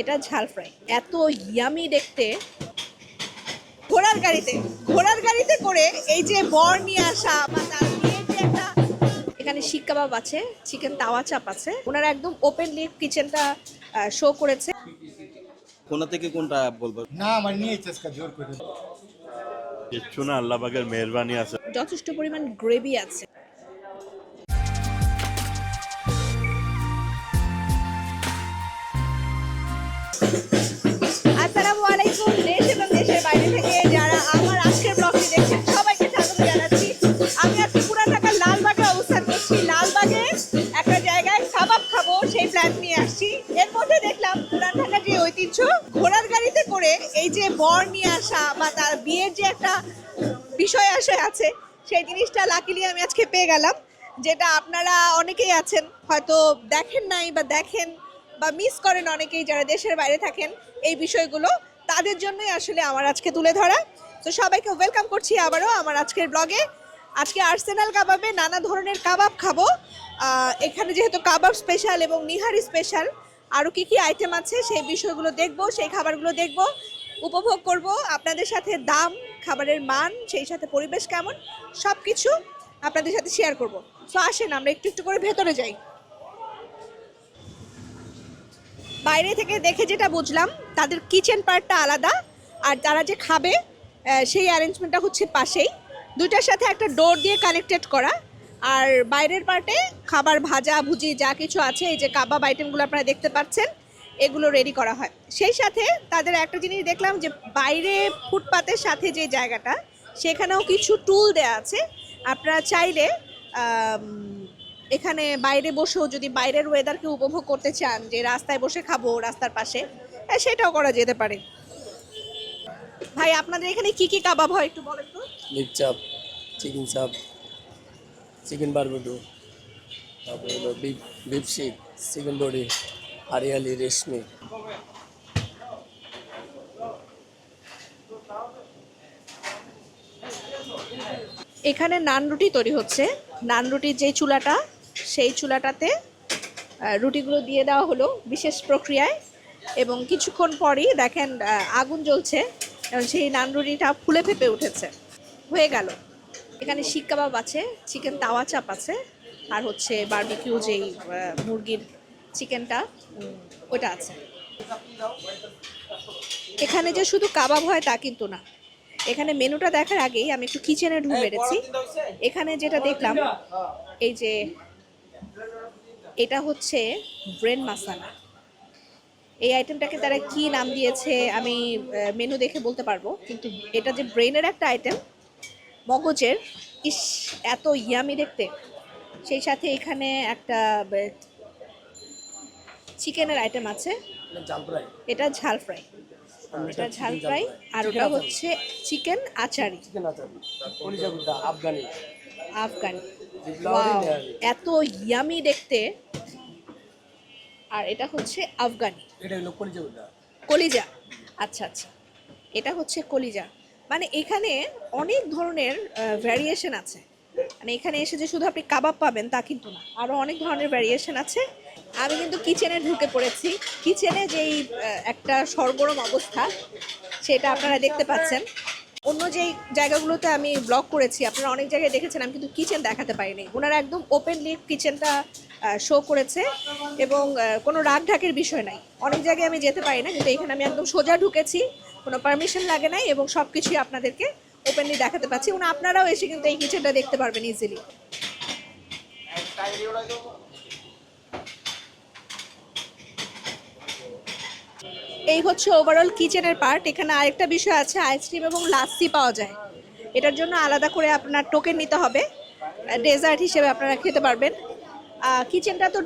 এটা ঝাল ফ্রাই এত ইয়ামি দেখতে। ঘোড়ার গাড়িতে ঘোড়ার গাড়িতে করে এই যে বর নিয়ে আসা বা তার একটা এখানে শিক কাবাব আছে চিকেন তাওয়া চাপ আছে। ওনারা একদম ওপেনলি কিচেনটা শো করেছে। কোনা থেকে কোনটা বলব? না আমার নিয়েছে আজকে জোর করে। কিচ্ছু না আল্লাহ পাকের মেহরবানি আছে। যথেষ্ট পরিমাণ গ্রেভি আছে। যে বর নিয়ে আসা বা তার বিয়ের যে একটা বিষয় আশয় আছে, সেই জিনিসটা লাকিলি আমি আজকে পেয়ে গেলাম, যেটা আপনারা অনেকেই আছেন, হয়তো দেখেন নাই বা দেখেন বা মিস করেন অনেকেই যারা দেশের বাইরে থাকেন এই বিষয়গুলো, তাদের জন্যই আসলে আমার আজকে তুলে ধরা। তো সবাইকে ওয়েলকাম করছি আবারও আমার আজকের ব্লগে আজকে আর্সেনাল কাবাবে নানা ধরনের কাবাব খাব। এখানে যেহেতু কাবাব স্পেশাল এবং নিহারি স্পেশাল আরও কি কি আইটেম আছে সেই বিষয়গুলো দেখব, সেই খাবারগুলো দেখব। উপভোগ করব। আপনাদের সাথে দাম, খাবারের মান, সেই সাথে পরিবেশ কেমন সব কিছু আপনাদের সাথে শেয়ার করব। সো আসেন, আমরা একটু একটু করে ভেতরে যাই। বাইরে থেকে দেখে যেটা বুঝলাম, তাদের কিচেন পার্টটা আলাদা, আর তারা যে খাবে সেই অ্যারেঞ্জমেন্টটা হচ্ছে পাশেই। দুইটার সাথে একটা ডোর দিয়ে কানেক্টেড করা, আর বাইরের পার্টে খাবার, ভাজা, ভুজি, যা কিছু আছে, এই যে কাবাব আইটেমগুলো আপনারা দেখতে পাচ্ছেন এগুলো রেডি করা হয়। সেই সাথে তাদের একটা জিনিস দেখলাম যে বাইরে ফুটপাতের সাথে যে জায়গাটা, সেখানেও কিছু টুল দেয়া আছে। আপনারা চাইলে এখানে বাইরে বসেও যদি বাইরের ওয়েদারকে উপভোগ করতে চান, যে রাস্তায় বসে খাব রাস্তার পাশে সেটাও করা যেতে পারে। ভাই, আপনাদের এখানে কি কি কাবাব হয় একটু বলেন তো? Chaap, chicken chaap, chicken barbecue, তারপরে বিফ বিফ শিক চিকেন বড়ি। হারিয়ালি রেশমি। এখানে নান রুটি তৈরি হচ্ছে। নান রুটির যে চুলাটা, সেই চুলাটাতে রুটিগুলো দিয়ে দেওয়া হলো বিশেষ প্রক্রিয়ায় এবং কিছুক্ষণ পরই দেখেন আগুন জ্বলছে এবং সেই নান রুটিটা ফুলে ফেপে উঠেছে। হয়ে গেল। এখানে শিক কাবাব আছে, চিকেন তাওয়া চাপ আছে, আর হচ্ছে বারবিকিউ যেই মুরগির চিকেনটা ওটা আছে। এখানে যে শুধু কাবাব হয় তা কিন্তু না। এখানে মেনুটা দেখার আগেই আমি একটু কিচেনে ঢুকে মেরেছি। এখানে যেটা দেখলাম এই যে এটা হচ্ছে ব্রেন মাসালা এই আইটেমটাকে তারা কি নাম দিয়েছে আমি মেনু দেখে বলতে পারব। কিন্তু এটা যে ব্রেনের একটা আইটেম মগজের ইস এত ইয়ামি দেখতে। সেই সাথে এখানে একটা চিকেনের আইটেম আছে। এটা ঝাল ফ্রাই। এটা ঝাল ফ্রাই আর ওটা হচ্ছে চিকেন আচারি। আফগানি। আফগানি। এত ইয়ামি দেখতে। আর এটা হচ্ছে আফগানি। এটা হলো কলিজা কলিজা। আচ্ছা আচ্ছা। এটা হচ্ছে কলিজা। মানে এখানে অনেক ধরনের ভ্যারিয়েশন আছে। মানে এখানে এসে যে শুধু আপনি কাবাব পাবেন তা কিন্তু না। আরও অনেক ধরনের ভ্যারিয়েশন আছে। আমি কিন্তু কিচেনে ঢুকে পড়েছি। কিচেনে যেই একটা সরগরম অবস্থা, সেটা আপনারা দেখতে পাচ্ছেন। অন্য যেই জায়গাগুলোতে আমি ব্লগ করেছি, আপনারা অনেক জায়গায় দেখেছেন, আমি কিন্তু কিচেন দেখাতে পারিনি। ওনারা একদম ওপেনলি কিচেনটা শো করেছে এবং কোনো রাগ ঢাকের বিষয় নাই। অনেক জায়গায় আমি যেতে পারি না, কিন্তু এখানে আমি একদম সোজা ঢুকেছি, কোনো পারমিশন লাগে নাই এবং সব কিছুই আপনাদেরকে ওপেনলি দেখাতে পাচ্ছি। এবং আপনারাও এসে কিন্তু এই কিচেনটা দেখতে পারবেন ইজিলি এই হচ্ছে ওভারঅল কিচেনের পার্ট এখানে আরেকটা বিষয় আছে আইসক্রিম এবং লাস্সি পাওয়া যায়। এটার জন্য আলাদা করে আপনার টোকেন নিতে হবে। ডেজার্ট হিসেবে আপনারা খেতে পারবেন। কিচেনটা তো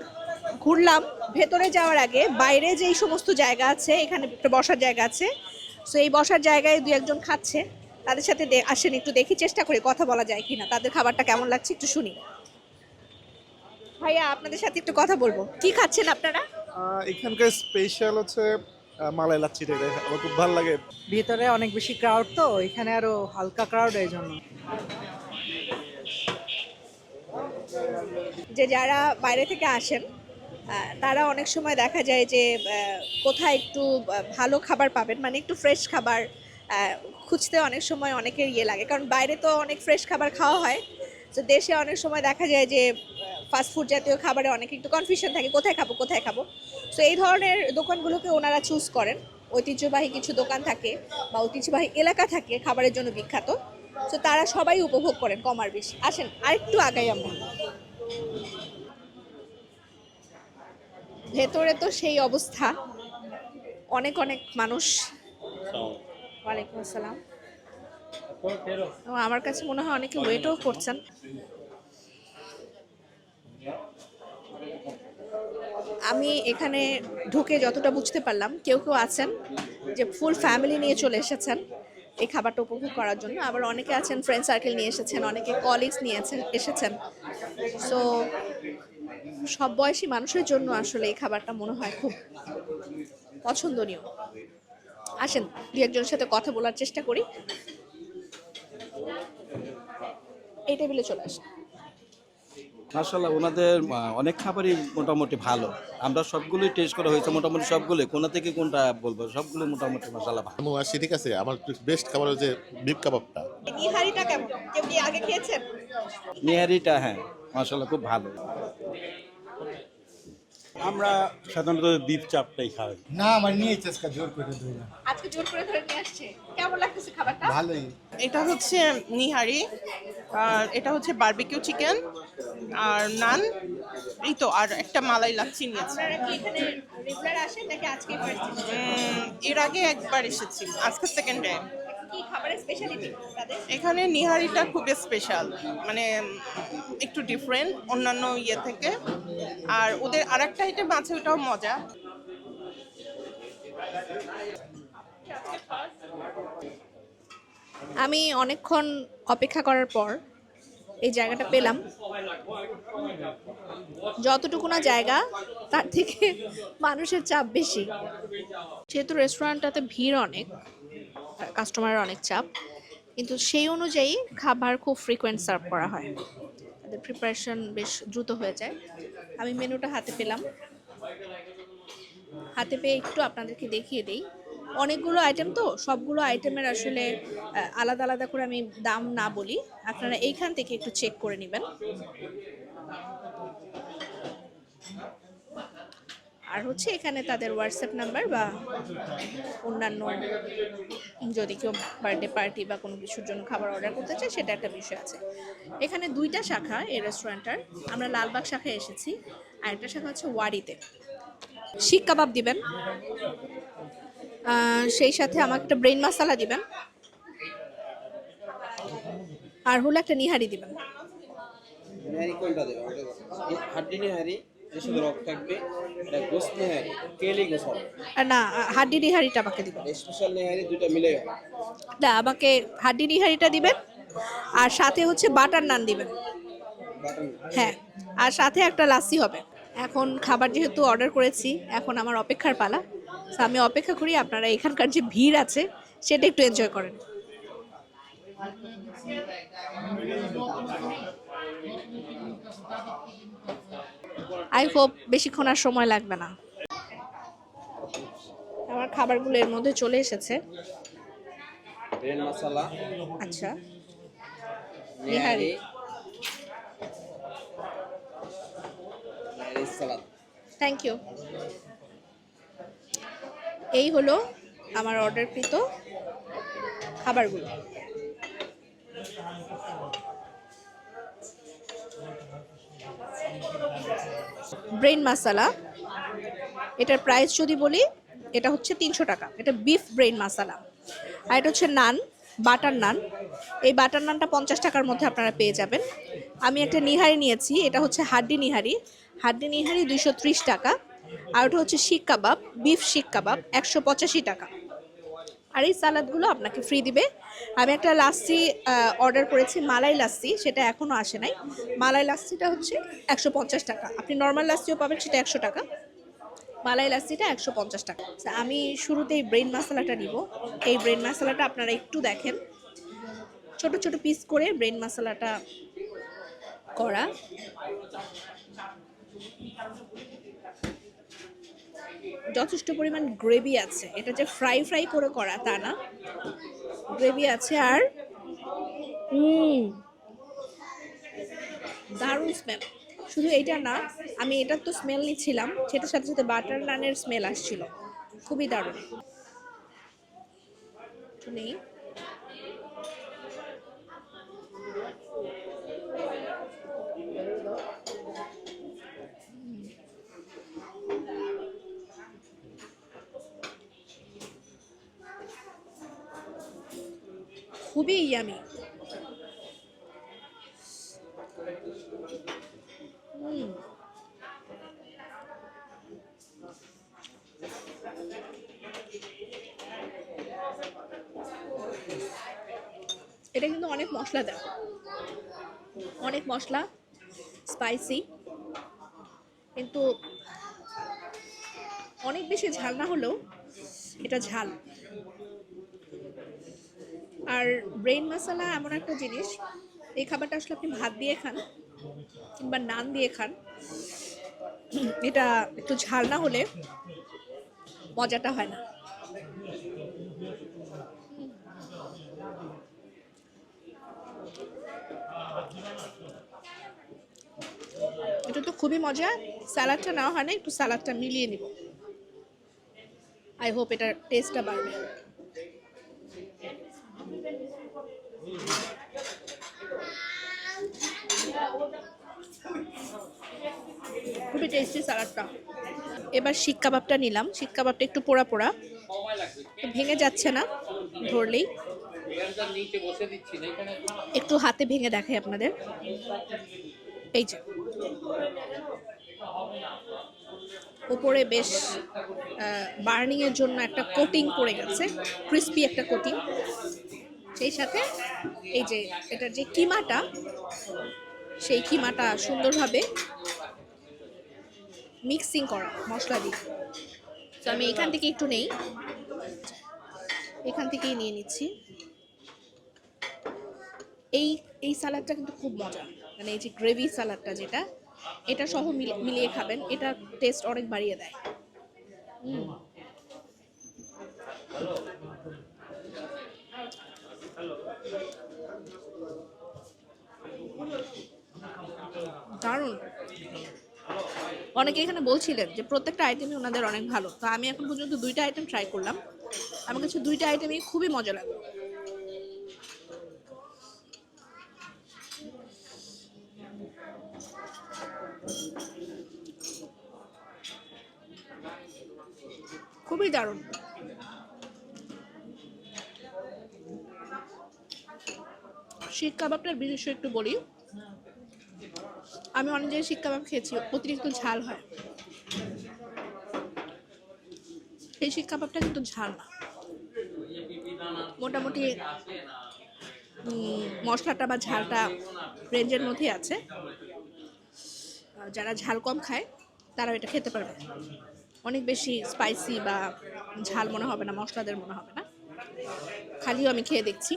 ঘুরলাম, ভেতরে যাওয়ার আগে। বাইরে যেই সমস্ত জায়গা আছে, এখানে একটা বসার জায়গা আছে। সো এই বসার জায়গায় দু একজন খাচ্ছে। তাদের সাথে আসেন, একটু দেখি, চেষ্টা করে কথা বলা যায় কিনা। তাদের খাবারটা কেমন লাগছে একটু শুনি। ভাইয়া, আপনাদের সাথে একটু কথা বলব। কি খাচ্ছেন আপনারা? এখানকার স্পেশাল হচ্ছে মালাই লাচ্ছিটা এটা আমার খুব ভালো লাগে। ভিতরে অনেক বেশি ক্রাউড তো এখানে আরও হালকা ক্রাউড এই জন্য। যে যারা বাইরে থেকে আসেন তারা অনেক সময় দেখা যায় যে কোথায় একটু ভালো খাবার পাবেন মানে একটু ফ্রেশ খাবার আহ, খুঁজতে অনেক সময় অনেকের ইয়ে লাগে। কারণ বাইরে তো অনেক ফ্রেশ খাবার খাওয়া হয়। তো দেশে অনেক সময় দেখা যায় যে ফাস্টফুড জাতীয় খাবারে অনেক একটু কনফিউশন থাকে কোথায় খাব কোথায় খাব। তো এই ধরনের দোকানগুলোকে ওনারা চুজ করেন। ঐতিহ্যবাহী কিছু দোকান থাকে বা ঐতিহ্যবাহী এলাকা থাকে খাবারের জন্য বিখ্যাত। তো তারা সবাই উপভোগ করেন কমার বেশি। আসেন আরেকটু আগাই আমরা। ভেতরে তো সেই অবস্থা। অনেক অনেক মানুষ। ওয়ালাইকুম আসসালাম। আমার কাছে মনে হয় অনেকে ওয়েটও করছেন। আমি এখানে ঢুকে যতটা বুঝতে পারলাম, কেউ কেউ আছেন যে ফুল ফ্যামিলি নিয়ে চলে এসেছেন এই খাবারটা উপভোগ করার জন্য। আবার অনেকে আছেন ফ্রেন্ড সার্কেল নিয়ে এসেছেন, অনেকে কলিগস নিয়ে এসেছেন। সো সব বয়সী মানুষের জন্য আসলে এই খাবারটা মনে হয় খুব পছন্দনীয়। আসেন, দু একজনের সাথে কথা বলার চেষ্টা করি। এই টেবিলে চলে আসেন। মাসাল্লাহ ওনাদের অনেক খাবারই মোটামুটি ভালো। আমরা সবগুলোই টেস্ট করা হয়েছে মোটামুটি সবগুলোই। কোনা থেকে কোনটা বলব? সবগুলো মোটামুটি মশালা ভালো। আসছি ঠিক আছে আমার বেস্ট খাবার হচ্ছে বিফ কাবাবটা নিহারিটা কেমন? কেউ কি আগে খেয়েছেন? নিহারিটা হ্যাঁ মাসাল্লাহ খুব ভালো। আমরা সাধারণত বিফ চাপটাই খাই। না আমার নিয়েছে আজকে জোর করে না। আজকে জোর করে ধরে নিয়ে আসছে। কেমন লাগতেছে খাবারটা? ভালোই। এটা হচ্ছে নিহারি আর এটা হচ্ছে বারবিকিউ চিকেন আর নান এই তো আর একটা মালাই লাচ্ছি নিয়েছি আপনারা কি এখানে রেগুলার আসেন নাকি আজকে ফার্স্ট উম, এর আগে একবার এসেছি আজকে সেকেন্ড টাইম কি খাবারের স্পেশালিটি তাদের? এখানে নিহারিটা খুবই স্পেশাল মানে একটু ডিফারেন্ট অন্যান্য ইয়ে থেকে। আর ওদের আরেকটা আইটেম আছে ওটাও মজা। আমি অনেকক্ষণ অপেক্ষা করার পর এই জায়গাটা পেলাম। যতটুকু না জায়গা, তার থেকে মানুষের চাপ বেশি। যেহেতু রেস্টুরেন্টটাতে ভিড় অনেক কাস্টমারের অনেক চাপ, কিন্তু সেই অনুযায়ী খাবার খুব ফ্রিকোয়েন্ট সার্ভ করা হয়। তাদের প্রিপারেশন বেশ দ্রুত হয়ে যায়। আমি মেনুটা হাতে পেলাম। হাতে পেয়ে একটু আপনাদেরকে দেখিয়ে দিই। অনেকগুলো আইটেম তো, সবগুলো আইটেমের আসলে আলাদা আলাদা করে আমি দাম না বলি। আপনারা এইখান থেকে একটু চেক করে নেবেন। আর হচ্ছে এখানে তাদের হোয়াটসঅ্যাপ নাম্বার বা অন্যান্য যদি কেউ বার্থডে পার্টি বা কোনো কিছুর জন্য খাবার অর্ডার করতে চায়, সেটা একটা বিষয় আছে। এখানে দুইটা শাখা এই রেস্টুরেন্টটার আমরা লালবাগ শাখায় এসেছি। আর একটা শাখা হচ্ছে ওয়ারিতে। শিক কাবাব দিবেন। সেই সাথে আমাকে একটা ব্রেন মশলা দিবেন। আর হলো একটা নিহারি দিবেন। নিহারি কোনটা দেবে আমাকে বলো। এই হাড্ডি নিহারি এর রক থাকবে এটা গোস্ত নিহারি কেলি গোস হবে আর না হাড্ডি নিহারিটা আমাকে দিবেন। স্পেশাল নিহারি দুইটা মিলে না আমাকে হাড্ডি নিহারিটা দিবেন আর সাথে হচ্ছে বাটার নান দিবেন। হ্যাঁ আর সাথে একটা লাসি হবে। এখন খাবার যেহেতু অর্ডার করেছি এখন আমার অপেক্ষার পালা। আমি অপেক্ষা করি আপনারা এখানকার যে ভিড় আছে সেটা একটু এনজয় করেন। আই হোপ বেশিক্ষণ আর সময় লাগবে না। আমার খাবারগুলো এর মধ্যে চলে এসেছে। মশলা। আচ্ছা। নিহারি। থ্যাংক ইউ এই হলো আমার অর্ডারকৃত খাবারগুলো। ব্রেন মাসালা, এটার প্রাইস যদি বলি, এটা হচ্ছে তিনশো টাকা। এটা বিফ ব্রেন মাসালা আর এটা হচ্ছে নান বাটার নান এই বাটার নানটা পঞ্চাশ টাকার মধ্যে আপনারা পেয়ে যাবেন। আমি একটা নিহারি নিয়েছি, এটা হচ্ছে হাড্ডি নিহারি। হাড্ডি নিহারি ত্রিশ টাকা। আর ওটা হচ্ছে শিক কাবাব, বিফ শিক কাবাব, একশো পঁচাশি টাকা। আর এই সালাদগুলো আপনাকে ফ্রি দিবে। আমি একটা লাস্সি অর্ডার করেছি, মালাই লাস্সি সেটা এখনও আসে নাই। মালাই লাস্সিটা হচ্ছে একশো পঞ্চাশ টাকা। আপনি নর্মাল লাস্সিও পাবেন, সেটা একশো টাকা। মালাই লাস্সিটা একশো পঞ্চাশ টাকা। তা আমি শুরুতেই ব্রেন মশলাটা নিব। এই ব্রেন মশলাটা আপনারা একটু দেখেন। ছোট ছোট পিস করে ব্রেন মশলাটা করা। যথেষ্ট পরিমাণ গ্রেভি আছে। এটা যে ফ্রাই ফ্রাই করে করা, তা না। গ্রেভি আছে আর দারুণ স্মেল শুধু এটা না, আমি এটার তো স্মেল নিচ্ছিলাম, সেটার সাথে সাথে বাটার নানের স্মেল আসছিল। খুবই দারুণ। নেই। খুবই ইয়ামি এটা কিন্তু অনেক মশলা দেয়। অনেক মশলা স্পাইসি কিন্তু অনেক বেশি ঝাল না হলেও এটা ঝাল। আর ব্রেন মশলা এমন একটা জিনিস, এই খাবারটা আসলে আপনি ভাত দিয়ে খান কিংবা নান দিয়ে খান, এটা একটু ঝাল না হলে মজাটা হয় না। এটা তো খুবই মজা স্যালাডটা নেওয়া হয় না, একটু স্যালাডটা মিলিয়ে নিব। আই হোপ এটার টেস্টটা বাড়বে। খুবই টেস্টি স্যালাডটা এবার শিক কাবাবটা নিলাম। শিক কাবাবটা একটু পোড়া পোড়া। ভেঙে যাচ্ছে না, ধরলেই। একটু হাতে ভেঙে দেখাই আপনাদের। এই যে। উপরে বেশ বার্নিংয়ের জন্য একটা কোটিং পড়ে গেছে। ক্রিস্পি একটা কোটিং। সেই সাথে এই যে এটার যে কিমাটা, সেই কিমাটা সুন্দরভাবে মিক্সিং করা, মশলা দিয়ে। তো আমি এখান থেকে একটু নেই, এখান থেকেই নিয়ে নিচ্ছি। এই এই সালাডটা কিন্তু খুব মজা মানে এই যে গ্রেভি সালাডটা যেটা, এটা সহ মিলে- মিলিয়ে খাবেন এটা টেস্ট অনেক বাড়িয়ে দেয়। হুম। দারুণ। অনেকে এখানে বলছিলেন যে প্রত্যেকটা আইটেমই ওনাদের অনেক ভালো। তো আমি এখন পর্যন্ত দুইটা আইটেম ট্রাই করলাম। আমার কাছে দুইটা আইটেমই খুবই মজা লাগল। খুবই দারুণ। শিক কাবাবটার বিশেষ একটু বলি। আমি অনেক জায়গায় শিক কাবাব খেয়েছি, অতিরিক্ত ঝাল হয়। এই শিক কাবাবটা কিন্তু ঝাল না। মোটামুটি মশলাটা বা ঝালটা রেঞ্জের মধ্যে আছে। যারা ঝাল কম খায় তারা এটা খেতে পারবে। অনেক বেশি স্পাইসি বা ঝাল মনে হবে না, মশলাদের মনে হবে না। খালিও আমি খেয়ে দেখছি।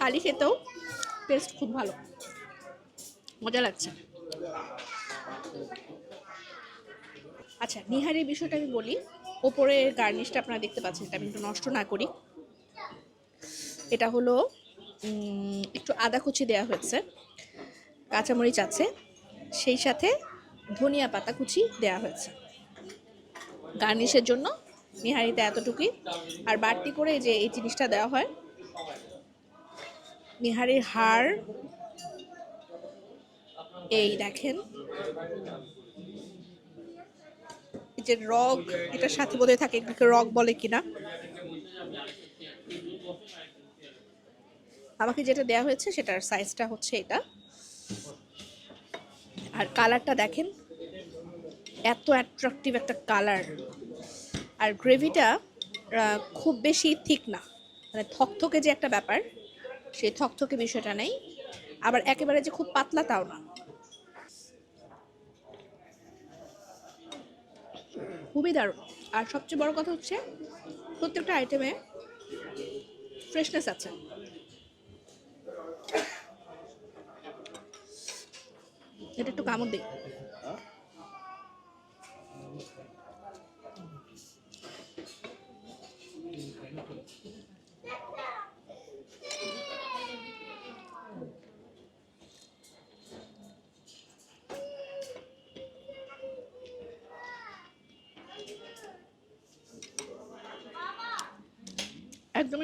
খালি খেতেও টেস্ট খুব ভালো। মজা লাগছে। আচ্ছা নিহারির বিষয়টা আমি বলি। ওপরে গার্নিশটা আপনারা দেখতে পাচ্ছেন, এটা আমি একটু নষ্ট না করি। এটা হলো একটু আদা কুচি দেওয়া হয়েছে, কাঁচামরিচ আছে, সেই সাথে ধনিয়া পাতা কুচি দেওয়া হয়েছে। গার্নিশের জন্য নিহারিতে এতটুকুই। আর বাড়তি করে যে এই জিনিসটা দেওয়া হয় নিহারির হার এই দেখেন। এই যে রগ, এটার সাথে বোধহয় থাকে রগ বলে কিনা। আমাকে যেটা দেয়া হয়েছে, সেটার সাইজটা হচ্ছে এটা। আর কালারটা দেখেন, এত অ্যাট্রাকটিভ একটা কালার আর গ্রেভিটা খুব বেশি থিক না। মানে থকথকে যে একটা ব্যাপার। সেই থকথকে বিষয়টা নেই। আবার একেবারে যে খুব পাতলা তাও না। খুবই দারুণ। আর সবচেয়ে বড় কথা হচ্ছে, প্রত্যেকটা আইটেমে ফ্রেশনেস আছে। এটা একটু কামড় দিই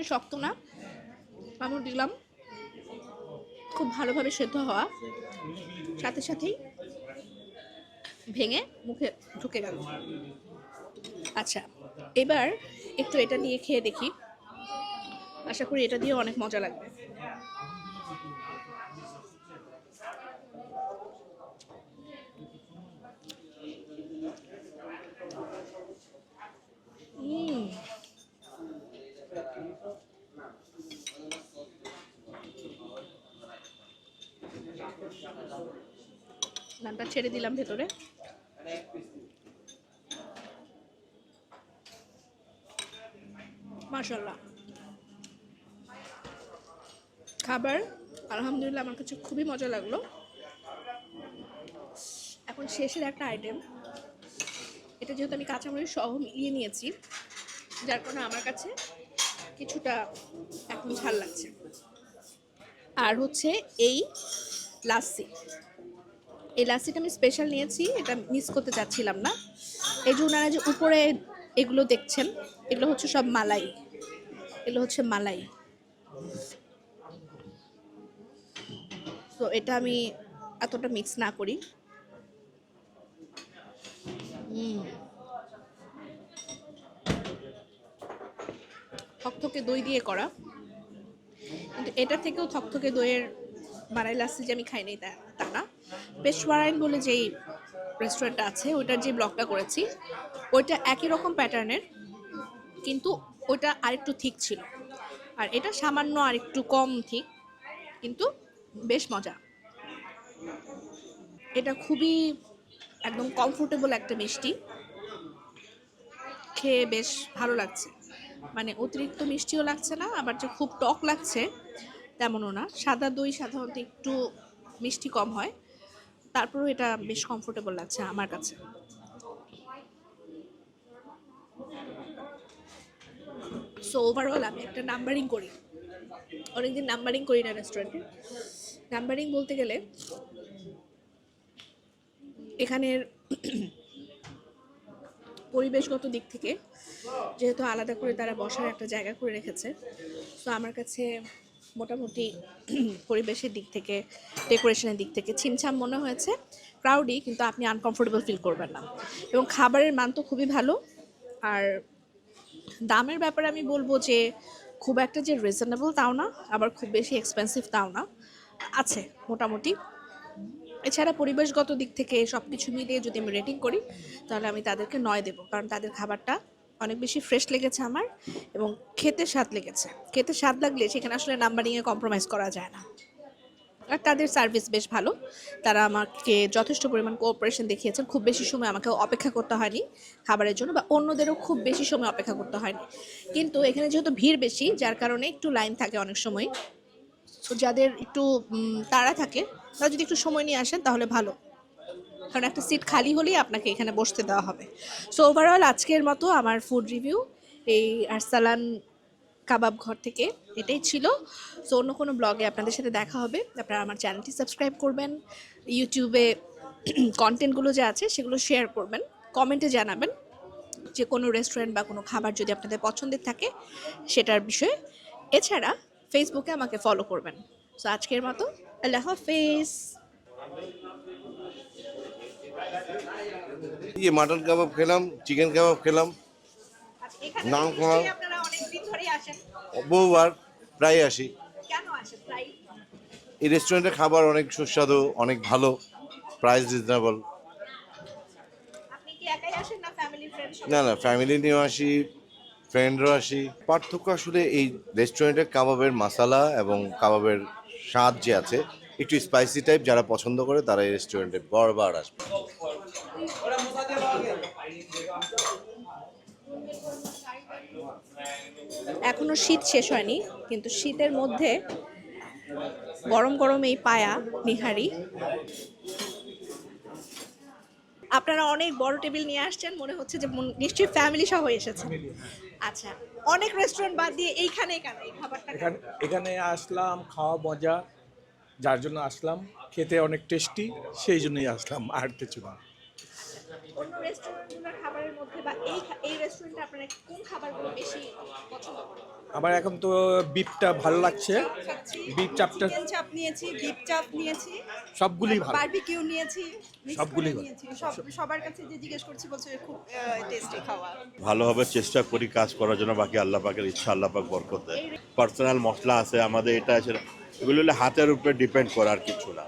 শক্ত না। কামড় দিলাম। খুব ভালোভাবে সেদ্ধ হওয়া। সাথে সাথেই ভেঙে মুখে ঢুকে গেল। আচ্ছা এবার একটু এটা নিয়ে খেয়ে দেখি। আশা করি এটা দিয়ে অনেক মজা লাগবে। নানটা ছেড়ে দিলাম ভেতরে। মাশাল্লাহ খাবার, আলহামদুলিল্লাহ আমার কাছে খুবই মজা লাগল। এখন শেষের একটা আইটেম এটা যেহেতু আমি কাঁচামরিচ সহ মিলিয়ে নিয়েছি, যার কারণে আমার কাছে কিছুটা এখন ঝাল লাগছে। আর হচ্ছে এই লাসি এই লাসিটা আমি স্পেশাল নিয়েছি, এটা মিস করতে চাচ্ছিলাম না। এই যে ওনারা যে উপরে এগুলো দেখছেন, এগুলো হচ্ছে সব মালাই। এগুলো হচ্ছে মালাই। তো এটা আমি এতটা মিক্স না করি। থকথকে দই দিয়ে করা। কিন্তু এটা থেকেও থকথকে দইয়ের মালাই লাসি যে আমি খাইনি তা তা। পেশওয়ারাইন বলে যেই রেস্টুরেন্টটা আছে, ওইটার যে ব্লগটা করেছি, ওইটা একই রকম প্যাটার্নের কিন্তু ওইটা আরেকটু থিক ছিল। আর এটা সামান্য আরেকটু কম থিক কিন্তু বেশ মজা। এটা খুবই একদম কমফোর্টেবল একটা মিষ্টি। খেয়ে বেশ ভালো লাগছে। মানে অতিরিক্ত মিষ্টিও লাগছে না, আবার যে খুব টক লাগছে, তেমনও না। সাদা দই সাধারণত একটু মিষ্টি কম হয়। তারপরেও এটা বেশ কমফোর্টেবল লাগছে আমার কাছে। সো ওভারঅল আমি একটা নাম্বারিং করি। অনেকদিন নাম্বারিং করি না রেস্টুরেন্টে নাম্বারিং বলতে গেলে, এখানের পরিবেশগত দিক থেকে যেহেতু আলাদা করে তারা বসার একটা জায়গা করে রেখেছে। তো আমার কাছে মোটামুটি পরিবেশের দিক থেকে ডেকোরেশনের দিক থেকে ছিমছাম মনে হয়েছে। ক্রাউডি কিন্তু আপনি আনকমফোর্টেবল ফিল করবেন না। এবং খাবারের মান তো খুবই ভালো। আর দামের ব্যাপারে আমি বলব যে, খুব একটা যে রিজনেবল তাও না, আবার খুব বেশি এক্সপেন্সিভ তাও না। আছে, মোটামুটি। এছাড়া পরিবেশগত দিক থেকে সব কিছু মিলিয়ে যদি আমি রেটিং করি, তাহলে আমি তাদেরকে নয় দেবো। কারণ তাদের খাবারটা অনেক বেশি ফ্রেশ লেগেছে আমার এবং খেতে স্বাদ লেগেছে। খেতে স্বাদ লাগলে সেখানে আসলে নাম্বারিংয়ে কম্প্রোমাইজ করা যায় না। আর তাদের সার্ভিস বেশ ভালো। তারা আমাকে যথেষ্ট পরিমাণ কোঅপারেশন দেখিয়েছেন খুব বেশি সময় আমাকে অপেক্ষা করতে হয়নি খাবারের জন্য বা অন্যদেরও খুব বেশি সময় অপেক্ষা করতে হয়নি। কিন্তু এখানে যেহেতু ভিড় বেশি, যার কারণে একটু লাইন থাকে অনেক সময়। যাদের একটু তাড়া থাকে, তারা যদি একটু সময় নিয়ে আসেন তাহলে ভালো। কারণ একটা সিট খালি হলেই আপনাকে এখানে বসতে দেওয়া হবে। সো ওভারঅল আজকের মতো আমার ফুড রিভিউ এই আরসালান কাবাব ঘর থেকে এটাই ছিল। সো অন্য কোনো ব্লগে আপনাদের সাথে দেখা হবে। আপনারা আমার চ্যানেলটি সাবস্ক্রাইব করবেন ইউটিউবে কন্টেন্টগুলো যে আছে সেগুলো শেয়ার করবেন কমেন্টে জানাবেন যে কোনো রেস্টুরেন্ট বা কোনো খাবার যদি আপনাদের পছন্দের থাকে সেটার বিষয়ে। এছাড়া ফেসবুকে আমাকে ফলো করবেন। সো আজকের মতো, আল্লাহ হাফেজ। ইয়ে মাটন কাবাব খেলাম চিকেন কাবাব খেলাম নাম খাওয়া। বহুবার প্রায় আসি। এই রেস্টুরেন্টের খাবার অনেক সুস্বাদু অনেক ভালো প্রাইস রিজনেবল না না ফ্যামিলি নিয়েও আসি ফ্রেন্ডরাও আসি। পার্থক্য আসলে এই রেস্টুরেন্টের কাবাবের মশালা এবং কাবাবের স্বাদ যে আছে একটু স্পাইসি টাইপ যারা পছন্দ করে তারা এই রেস্টুরেন্টে বারবার আসবে। এখনও শীত শেষ হয়নি কিন্তু শীতের মধ্যে গরম গরম এই পায়া নিহারি। আপনারা অনেক বড় টেবিল নিয়ে আসছেন মনে হচ্ছে যে মন- নিশ্চয়ই ফ্যামিলি সহ এসেছেন আচ্ছা অনেক রেস্টুরেন্ট বাদ দিয়ে এইখানে কেন? এই খাবারটা এখানে এখানে আসলাম খাওয়া মজা যার জন্য আসলাম খেতে অনেক টেস্টি সেই জন্যই আসলাম আর কিছু না। অন্য রেস্টুরেন্টগুলোর খাবারের মধ্যে বা এই এই রেস্টুরেন্টে আপনারা কোন খাবারগুলো বেশি পছন্দ করেন? আমার এখন তো বিফটা ভালো লাগছে। বিফ চাপটা চিকেন চাপ নিয়েছি বিফ চাপ নিয়েছি সবগুলোই ভালো। বারবিকিউ নিয়েছি সবগুলোই ভালো। সবার কাছে যে জিজ্ঞেস করছি বলছে খুব টেস্টি খাওয়া। ভালোভাবে চেষ্টা করি কাজ করার জন্য বাকি আল্লাহ পাকের ইচ্ছা আল্লাহ পাক বরকত দেয়। পার্সোনাল মশলা আছে আমাদের এটা আছে এগুলো হলে হাতের উপরে ডিপেন্ড করার কিছু না।